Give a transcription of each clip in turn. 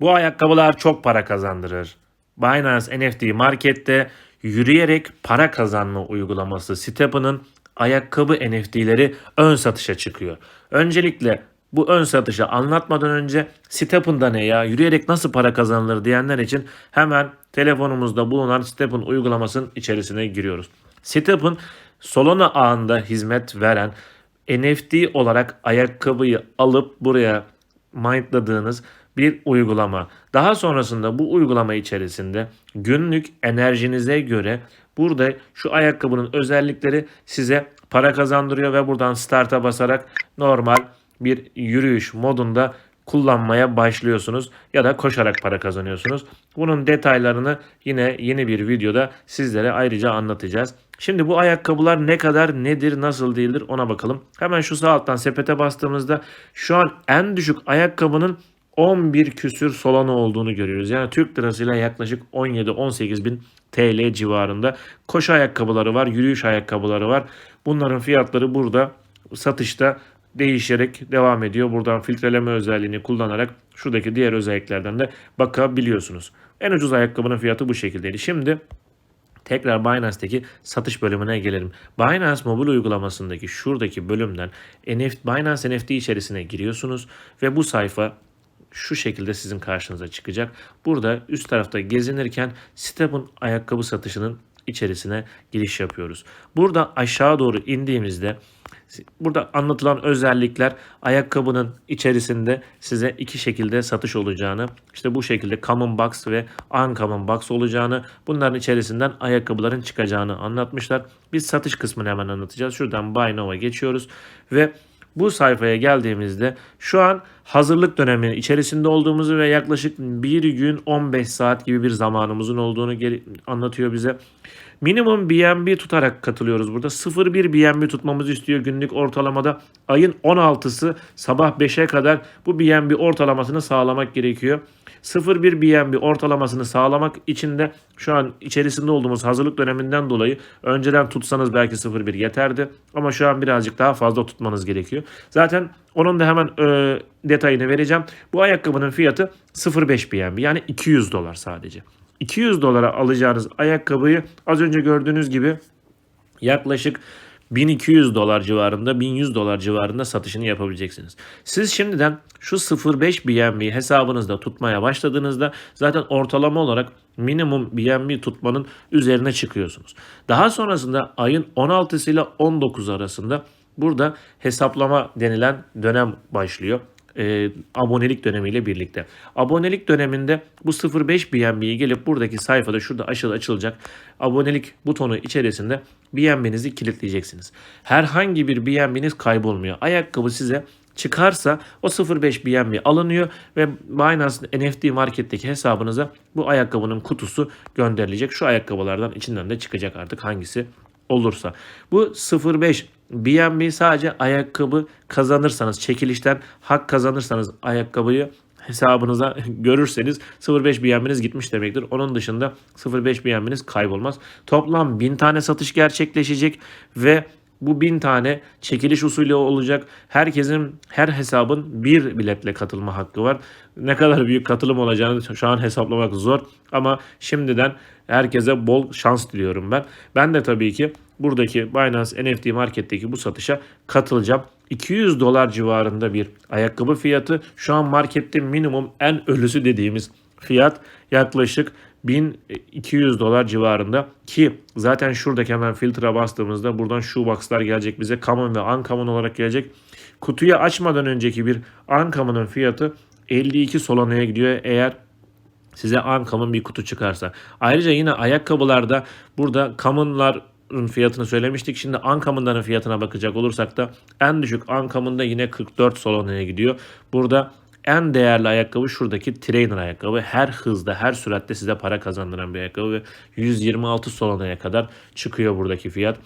Bu ayakkabılar çok para kazandırır. Binance NFT Market'te yürüyerek para kazanma uygulaması Step'ın ayakkabı NFT'leri ön satışa çıkıyor. Öncelikle bu ön satışı anlatmadan önce Step'ın da ne ya yürüyerek nasıl para kazanılır diyenler için hemen telefonumuzda bulunan Step'ın uygulamasının içerisine giriyoruz. Step'ın Solana ağında hizmet veren NFT olarak ayakkabıyı alıp buraya mindladığınız bir uygulama. Daha sonrasında bu uygulama içerisinde günlük enerjinize göre burada şu ayakkabının özellikleri size para kazandırıyor ve buradan start'a basarak normal bir yürüyüş modunda kullanmaya başlıyorsunuz ya da koşarak para kazanıyorsunuz. Bunun detaylarını yine yeni bir videoda sizlere ayrıca anlatacağız. Şimdi bu ayakkabılar ne kadar nedir nasıl değildir ona bakalım. Hemen şu sağ alttan sepete bastığımızda şu an en düşük ayakkabının 11 küsür Solana olduğunu görüyoruz. Yani Türk lirasıyla yaklaşık 17-18 bin TL civarında. Koşu ayakkabıları var, yürüyüş ayakkabıları var. Bunların fiyatları burada satışta değişerek devam ediyor. Buradan filtreleme özelliğini kullanarak şuradaki diğer özelliklerden de bakabiliyorsunuz. En ucuz ayakkabının fiyatı bu şekildeydi. Şimdi Tekrar Binance'deki satış bölümüne gelelim. Binance mobil uygulamasındaki şuradaki bölümden NFT, Binance NFT içerisine giriyorsunuz ve bu sayfa şu şekilde sizin karşınıza çıkacak. Burada üst tarafta gezinirken Step'ın ayakkabı satışının içerisine giriş yapıyoruz. Burada aşağı doğru indiğimizde Burada anlatılan özellikler ayakkabının içerisinde size iki şekilde satış olacağını, işte bu şekilde common box ve uncommon box olacağını, bunların içerisinden ayakkabıların çıkacağını anlatmışlar. Biz satış kısmını hemen anlatacağız. Şuradan Buy Now'a geçiyoruz ve bu sayfaya geldiğimizde şu an hazırlık döneminin içerisinde olduğumuzu ve yaklaşık bir gün 15 saat gibi bir zamanımızın olduğunu anlatıyor bize. Minimum BNB tutarak katılıyoruz burada. 0.1 BNB tutmamızı istiyor günlük ortalamada. Ayın 16'sı sabah 5'e kadar bu BNB ortalamasını sağlamak gerekiyor. 0.1 BNB ortalamasını sağlamak için de şu an içerisinde olduğumuz hazırlık döneminden dolayı önceden tutsanız belki 0.1 yeterdi. Ama şu an birazcık daha fazla tutmanız gerekiyor. Zaten onun da hemen e, detayını vereceğim. Bu ayakkabının fiyatı 0.5 BNB yani 200 dolar sadece. 200 dolara alacağınız ayakkabıyı az önce gördüğünüz gibi yaklaşık 1200 dolar civarında 1100 dolar civarında satışını yapabileceksiniz. Siz şimdiden şu 0.5 BNB hesabınızda tutmaya başladığınızda zaten ortalama olarak minimum BNB tutmanın üzerine çıkıyorsunuz. Daha sonrasında ayın 16 ile 19 arasında burada hesaplama denilen dönem başlıyor e, abonelik dönemiyle birlikte. Abonelik döneminde bu 05 BNB'yi gelip buradaki sayfada şurada aşağıda açılacak abonelik butonu içerisinde BNB'nizi kilitleyeceksiniz. Herhangi bir BNB'niz kaybolmuyor. Ayakkabı size çıkarsa o 05 BNB alınıyor ve Binance NFT marketteki hesabınıza bu ayakkabının kutusu gönderilecek. Şu ayakkabılardan içinden de çıkacak artık hangisi olursa. Bu 05 BNB sadece ayakkabı kazanırsanız çekilişten hak kazanırsanız ayakkabıyı hesabınıza görürseniz 0.5 BNB'niz gitmiş demektir. Onun dışında 0.5 BNB'niz kaybolmaz. Toplam 1000 tane satış gerçekleşecek ve bu 1000 tane çekiliş usulü olacak. Herkesin her hesabın bir biletle katılma hakkı var. Ne kadar büyük katılım olacağını şu an hesaplamak zor ama şimdiden herkese bol şans diliyorum ben. Ben de tabii ki buradaki Binance NFT marketteki bu satışa katılacağım. 200 dolar civarında bir ayakkabı fiyatı. Şu an markette minimum en ölüsü dediğimiz fiyat yaklaşık 1200 dolar civarında ki zaten şuradaki hemen filtre bastığımızda buradan shoeboxlar gelecek bize common ve uncommon olarak gelecek. Kutuyu açmadan önceki bir uncommon'ın fiyatı 52 Solana'ya gidiyor eğer size uncommon bir kutu çıkarsa. Ayrıca yine ayakkabılarda burada common'lar fiyatını söylemiştik. Şimdi Uncommon'ların fiyatına bakacak olursak da en düşük Uncommon'da yine 44 Solana'ya gidiyor. Burada en değerli ayakkabı şuradaki trainer ayakkabı. Her hızda, her süratte size para kazandıran bir ayakkabı ve 126 Solana'ya kadar çıkıyor buradaki fiyat.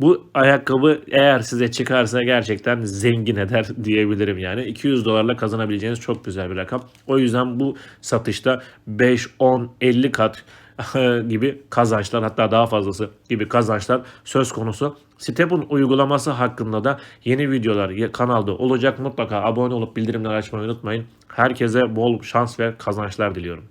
Bu ayakkabı eğer size çıkarsa gerçekten zengin eder diyebilirim yani. 200 dolarla kazanabileceğiniz çok güzel bir rakam. O yüzden bu satışta 5, 10, 50 kat gibi kazançlar hatta daha fazlası gibi kazançlar söz konusu. Step'in uygulaması hakkında da yeni videolar kanalda olacak. Mutlaka abone olup bildirimleri açmayı unutmayın. Herkese bol şans ve kazançlar diliyorum.